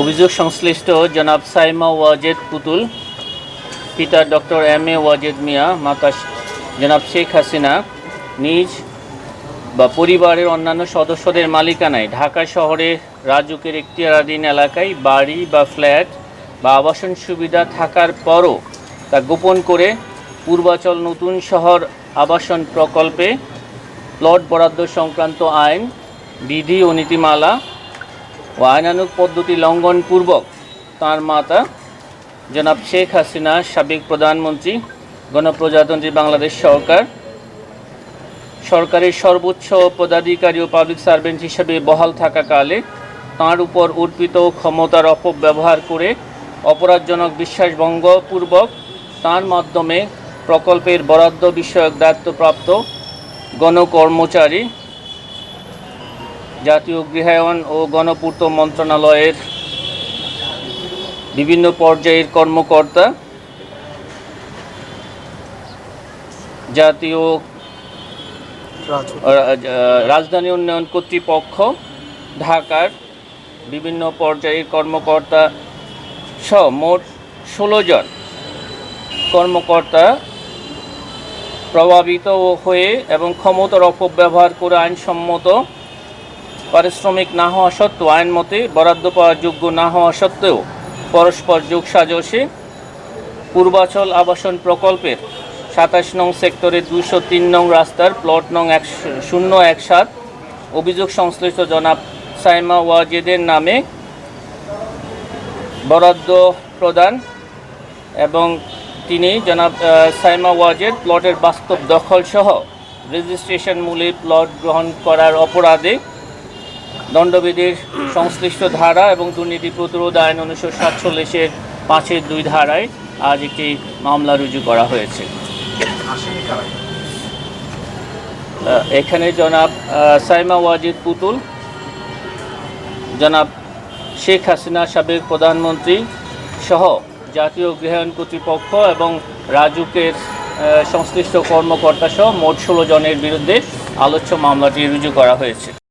অভিযোগ সংশ্লিষ্ট জনাব সাইমা ওয়াজেদ পুতুল, পিতা doctor M A Wazed Miah, মাতা জনাব শেখ হাসিনা নিজ বা পরিবারের অন্যান্য সদস্যদের মালিকানায় ঢাকা শহরে রাজুকের এখতিয়ারাধীন এলাকায় বাড়ি বা ফ্ল্যাট বা আবাসন সুবিধা থাকার পরও তা গোপন করে পূর্বাচল নতুন শহর আবাসন প্রকল্পে প্লট বরাদ্দ সংক্রান্ত আইন, বিধি ও নীতিমালা ও আইনানুগ পদ্ধতি লঙ্ঘনপূর্বক তাঁর মাতা জনাব শেখ হাসিনা, সাবেক প্রধানমন্ত্রী, গণপ্রজাতন্ত্রী বাংলাদেশ সরকার, সরকারের সর্বোচ্চ পদাধিকারী ও পাবলিক সার্ভেন্ট হিসেবে বহাল থাকাকালে তাঁর উপর অর্পিত ক্ষমতার অপব্যবহার করে অপরাধজনক বিশ্বাসভঙ্গপূর্বক তার মাধ্যমে প্রকল্পের বরাদ্দ বিষয়ক দায়িত্বপ্রাপ্ত গণকর্মচারী জাতীয় গৃহায়ন ও গণপূর্ত মন্ত্রণালয়ের বিভিন্ন পর্যায়ের কর্মকর্তা জাতীয় রাজধানী। উন্নয়ন কর্তৃপক্ষ ঢাকার বিভিন্ন পর্যায়ের কর্মকর্তা সহ মোট ষোলো জন কর্মকর্তা প্রভাবিত হয়ে এবং ক্ষমতার অপব্যবহার করে আইনসম্মত পারিশ্রমিক না হওয়া সত্ত্বেও, আইন মতে বরাদ্দ পাওয়ার যোগ্য না হওয়া সত্ত্বেও পরস্পর যোগ সাজসে। পূর্বাচল আবাসন প্রকল্পের সাতাশ নং সেক্টরের দুইশো তিন নং রাস্তার প্লট নং এক শূন্য এক সাত, অভিযোগ সংশ্লিষ্ট জনাব সাইমা ওয়াজেদের নামে বরাদ্দ প্রদান এবং তিনি জনাব সাইমা ওয়াজেদ প্লটের বাস্তব দখল সহ রেজিস্ট্রেশন মূলে প্লট গ্রহণ করার অপরাধে দণ্ডবিধির সংশ্লিষ্ট ধারা এবং দুর্নীতি প্রতিরোধ আইন উনিশশো সাতচল্লিশের পাঁচের দুই ধারায় আজ একটি মামলা রুজু করা হয়েছে। এখানে জনাব সাইমা ওয়াজিদ পুতুল, জনাব শেখ হাসিনা সাবেক প্রধানমন্ত্রী সহ জাতীয় গৃহায়ণ কর্তৃপক্ষ এবং রাজুকের সংশ্লিষ্ট কর্মকর্তা সহ মোট ষোলো জনের বিরুদ্ধে আলোচ্য মামলাটি রুজু করা হয়েছে।